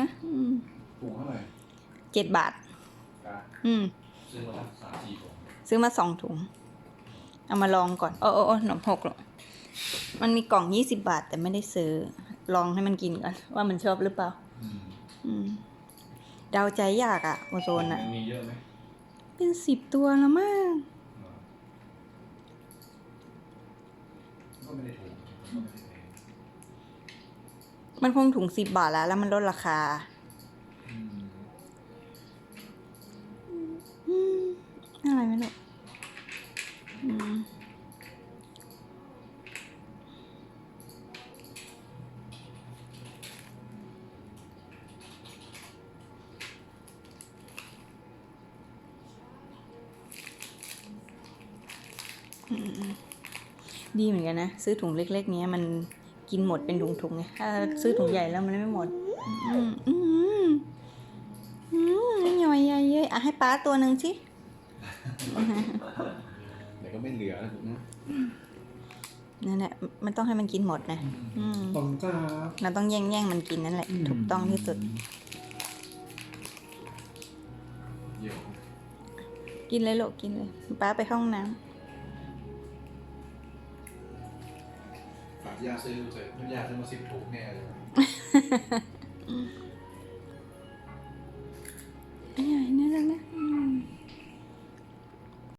นะอืมถุงเท่าไหร่เจ็ดบาทกะอืม ซื้อมาสามสี่ถุงซื้อมาสองถุง เอามาลองก่อน โอ้โอ้โอ้หนมหกหรอกมันมีกล่องยี่สิบาทแต่ไม่ได้ซื้อ ลองให้มันกินก่อน ว่ามันชอบหรือเปล่า อืมอืม เดาใจยากอะโอโซนอะมีเยอะไหมเป็นสิบตัวแล้วมั้งก็ไม่ได้ถูกก็ไม่ได้แพง มันคงถุงสิบบาทแล้ว แล้วมันลดราคา อืมอะไรไม่รู้ดีเหมือนกันนะ ซื้อถุงเล็ก ๆ เนี้ยมัน กินหมดเป็นถุงๆไงถ้าซื้อถุงใหญ่แล้วมันไม่หมด อืมอืมอืมย่อยใหญ่เย้ยอะให้ป้าตัวหนึ่งสิเดี๋ยวก็ไม่เหลือแล้วนั่นแหละมันต้องให้มันกินหมดนะอืมตรงจ้าเราต้องแย่งแย่งมันกินนั่นแหละ ถูกต้องที่สุด กินเลยลูกกินเลย ป้าไปห้องน้ฝ ยาซื้อเลยมัน้ำยาซื้อมาสิบถุงแน่เลยอันใหญ่นี่แล้วนะ